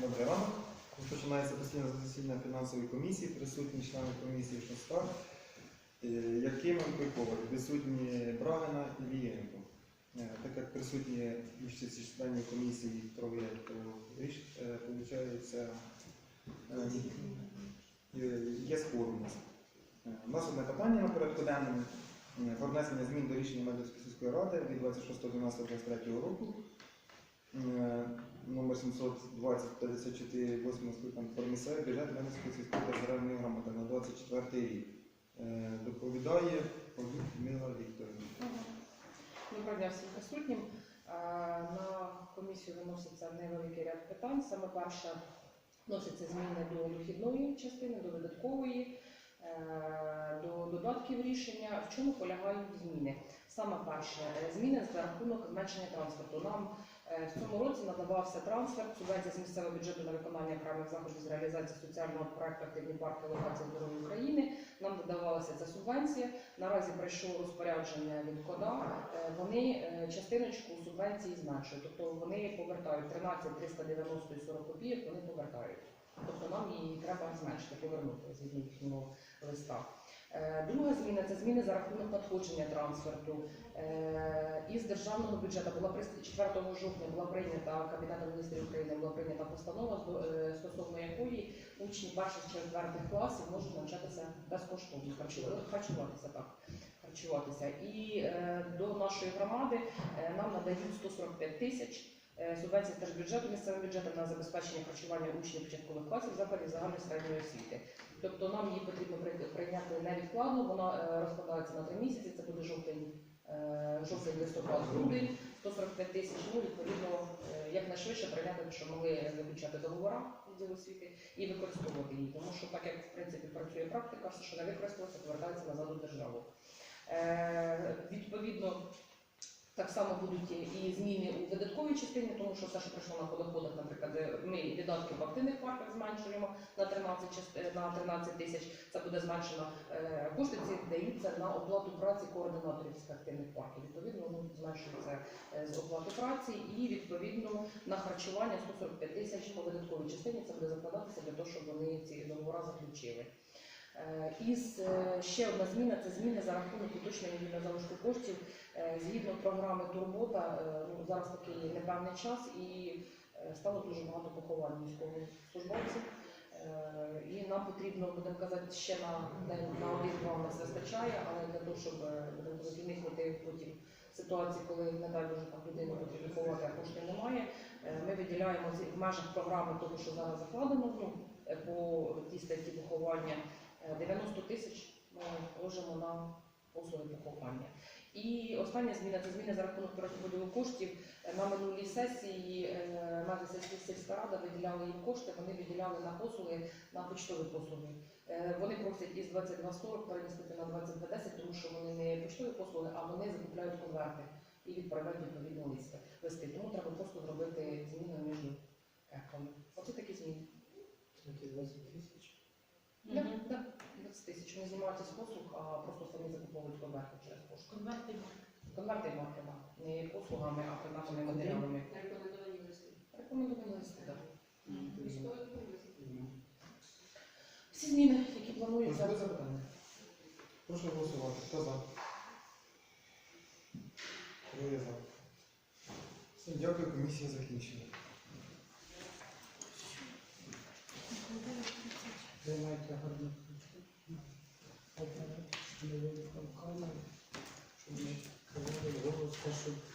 Добрий ранок. Розпочинається постійне засідання фінансової комісії, присутні члени комісії Шостак, е, Якимов Койкова, присутні Брагина і Лієнко. Е, Так як присутні більшість членів комісії троє, то виходить, є скоро у нас. Е, одне питання на порядку денному е, про внесення змін до рішення Медицької сільської ради від 26.12.23 року е, номер 720 54 8 скликання про місцевий бюджет Медицької сільської територіальної громади на 24 рік. Е, Доповідає Мила Вікторівна. Доброго дня всім присутнім. Е, На комісію виноситься невеликий ряд питань. Саме перше вносяться зміни до дохідної частини, до видаткової, е, до додатків рішення. В чому полягають зміни? Саме перше, е, зміни за рахунок зменшення транспорту. Нам е, в цьому році надавався трансфер, субвенція з місцевого бюджету на виконання окремих заходів з реалізації соціального проекту «Активні парки локації здоров'я України. Нам додавалася ця субвенція. Наразі прийшло розпорядження від КОДА. Е, Вони е, частиночку субвенції зменшують, тобто вони повертають 13 390 і 40 копійок, вони повертають. Тобто нам її треба зменшити, повернути згідно їхнього листа. Е, Друга зміна це зміни за рахунок надходження трансферту. Е, Із державного бюджету була прис- 4 жовтня була прийнята Кабінетом міністрів України була прийнята постанова, е, стосовно якої учні перших четвертих класів можуть навчатися безкоштовно харчувати- харчуватися так. Харчуватися. І до нашої громади нам надають 145 тисяч е, субвенцій з держбюджету місцевим бюджетом на забезпечення харчування учнів початкових класів закладів загальної середньої освіти. Тобто нам її потрібно прийняти невідкладно. Вона е, розкладається на три місяці. Це буде жовтень, е, жовтень, листопад, грудень, 145 тисяч. Ну відповідно якнайшвидше прийняти, щоб могли заключати договори відділу освіти і використовувати її. Тому що так як в принципі працює практика, все, що не використалося, повертається назад у державу. Відповідно. Так само будуть і зміни у видатковій частині, тому що все, що прийшло на подоходах, наприклад, е, ми видатки в активних парках зменшуємо на 13, част- на 13 тисяч, це буде зменшено. Е, Кошти ці даються на оплату праці координаторів цих активних парків. Відповідно, ну, зменшується е, з оплати праці і відповідно на харчування 145 тисяч по видатковій частині. Це буде закладатися для того, щоб вони ці договори заключили. Е, Із е, ще одна зміна це зміни за рахунок уточнення вільного залишку коштів Е, Згідно програми Турбота, ну, зараз такий непевний час і стало дуже багато поховань військовослужбовців. І нам потрібно, будемо казати, ще на на один-два у нас вистачає, але для того, щоб уникнути потім ситуації, коли не дай Боже там людину потрібно ховати, а коштів немає. Ми виділяємо в межах програми того, що зараз закладено ну, по тій статті поховання 90 тисяч ми ложимо на послуги поховання. І остання зміна це зміни за рахунок перерозподілу коштів. Е, На минулій сесії е, наша сільська- рада виділяла їм кошти, вони виділяли на послуги, на почтові послуги. Е, Вони просять із 2240 перемістити на 2210, тому що вони не почтові послуги, а вони закупляють конверти і відправляють відповідно листи. листи. Тому треба просто зробити зміни між еками. Оце такі зміни. Тисяч. Вони знімаються з послуг, а просто самі закуповують конверти через пошту. Конверти Конверти і марки, да. не послугами, а предметами матеріалами. рекомендовані листи. Рекомендовані листи, так. Військові. Всі зміни, які плануються. Можливе запитання? Прошу голосувати. Хто за? Троє за. Все, дякую, комісія закінчена. Займайте гарно Proszę.